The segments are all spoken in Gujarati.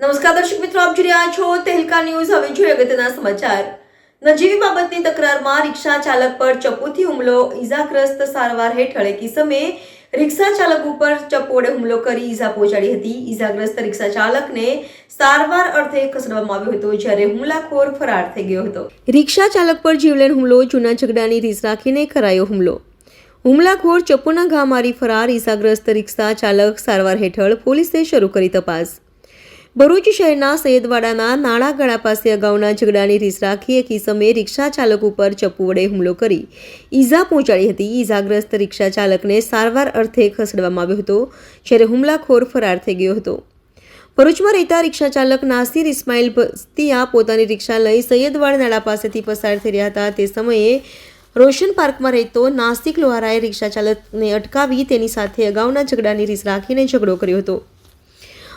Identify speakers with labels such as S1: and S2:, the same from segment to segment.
S1: નમસ્કાર દર્શક મિત્રો, આપ જોઈ રહ્યા છો તહેલકા ન્યૂઝ. હવે જોઈએ અગત્યના સમાચાર. નજીવી બાબતની તકરારમાં રિક્ષા ચાલક પર ચપ્પુથી હુમલો, ઈજાગ્રસ્ત સારવાર હેઠળ એક સમયે રિક્ષા ચાલક ઉપર ચપ્પુ હુમલો કરી ઈજા પહોંચાડી હતી. ઈજાગ્રસ્ત રિક્ષા ચાલકને સારવાર અર્થે ખસેડવામાં આવ્યો હતો, જ્યારે હુમલાખોર ફરાર થઈ ગયો હતો. રિક્ષા ચાલક પર જીવલેણ હુમલો, જૂના ઝઘડાની રીસ રાખીને કરાયો હુમલો. હુમલાખોર ચપ્પુના ઘા મારી ફરાર, ઈજાગ્રસ્ત રિક્ષા ચાલક સારવાર હેઠળ પોલીસે શરૂ કરી તપાસ. ભરૂચ શહેરના સૈયદવાડાના નાણાગળા પાસે અગાઉના ઝઘડાની રીસ રાખી એક ઈસમે રિક્ષા ચાલક ઉપર ચપ્પુ વડે હુમલો કરી. ઈજા પહોંચાડી હતી. ઈજાગ્રસ્ત રિક્ષા ચાલકને સારવાર અર્થે ખસેડવામાં આવ્યો હતો, જ્યારે હુમલાખોર ફરાર થઈ ગયો હતો. ભરૂચમાં રહેતા રિક્ષા ચાલક નાસિર ઇસ્માઇલ ભસ્તિયા પોતાની રિક્ષા લઈ સૈયદવાડ નાળા પાસેથી પસાર થઈ રહ્યા હતા. તે સમયે રોશન પાર્કમાં રહેતો નાસિક લોહારાએ રિક્ષા ચાલકને અટકાવી તેની સાથે અગાઉના ઝઘડાની રીસ રાખીને ઝઘડો કર્યો હતો.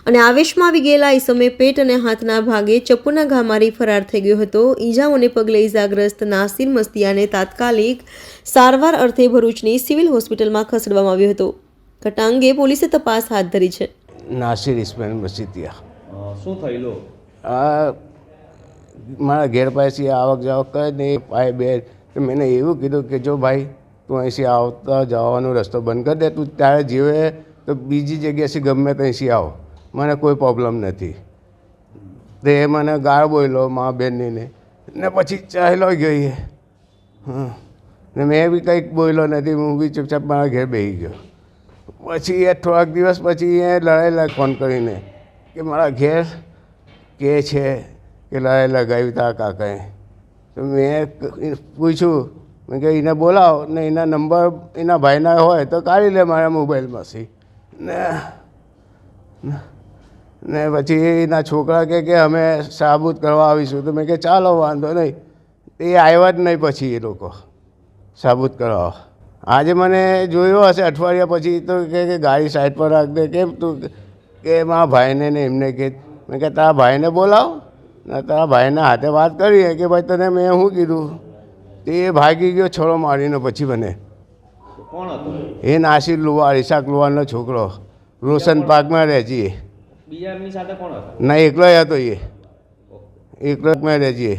S1: અને આવેશમાં આવી ગયેલા એ સમયે પેટ અને હાથના ભાગે ચપ્પુના ઘા મારી ફરાર થઈ ગયો હતો. ઈજાઓને પગલે ઈજાગ્રસ્ત નાસિર મસ્તિયાને તાત્કાલિક સારવાર અર્થે ભરૂચની સિવિલ હોસ્પિટલમાં ખસેડવામાં આવ્યો હતો. ઘટના અંગે પોલીસે તપાસ હાથ ધરી છે.
S2: નાસિર ઇસ્માઇલ મસીદિયા
S3: શું થયેલું?
S2: આ મારા ઘેર પાસેથી આવક જાવક કરે ને એ પાય બે મેં એવું કીધું કે જો ભાઈ તું અહીંથી આવતા જવાનો રસ્તો બંધ કરી દે તું તારે જીવે તો બીજી જગ્યાએથી ગમે ત્યાંથી આવો. મને કોઈ પ્રોબ્લેમ નથી. તે મને ગાળ બોલ્યો મા બેનનીને. ને પછી ચાલ્યો ગયો એ. ને મેં બી કંઈક બોલ્યો નથી, હું બી ચૂપચાપ મારા ઘેર બેસી ગયો. પછી એ થોડાક દિવસ પછી એ લડાઈ ફોન કરીને કે મારા ઘેર કે છે કે લડાઈ લગાવી તા કાકાએ. તો મેં પૂછ્યું, મેં કે એને બોલાવો. ને એના નંબર એના ભાઈના હોય તો કાઢી લે મારા મોબાઈલમાંથી. ને ને પછી એના છોકરા કે કે અમે સાબુત કરવા આવીશું. તો મેં કે ચાલો વાંધો નહીં. એ આવ્યા જ નહીં પછી એ લોકો સાબુત કરવા. આજે મને જોયો હશે અઠવાડિયા પછી તો કે કે ગાડી સાઈડ પર રાખ દે. કેમ તું કે મારા ભાઈને ને એમને કે મેં કે તારા ભાઈને બોલાવ. ને તારા ભાઈના હાથે વાત કરીએ કે ભાઈ તને મેં શું કીધું? તે એ ભાગી ગયો છોડો મારીને પછી મને.
S3: કોણ હતો?
S2: એ નાસિર લુવા ઈશાક લુવારનો છોકરો. રોશન પાર્કમાં રહે છે એ.
S3: બીજા એમની સાથે કોણ હતા
S2: ના એકલો હતો એ. એકલો જ મેં રહે છે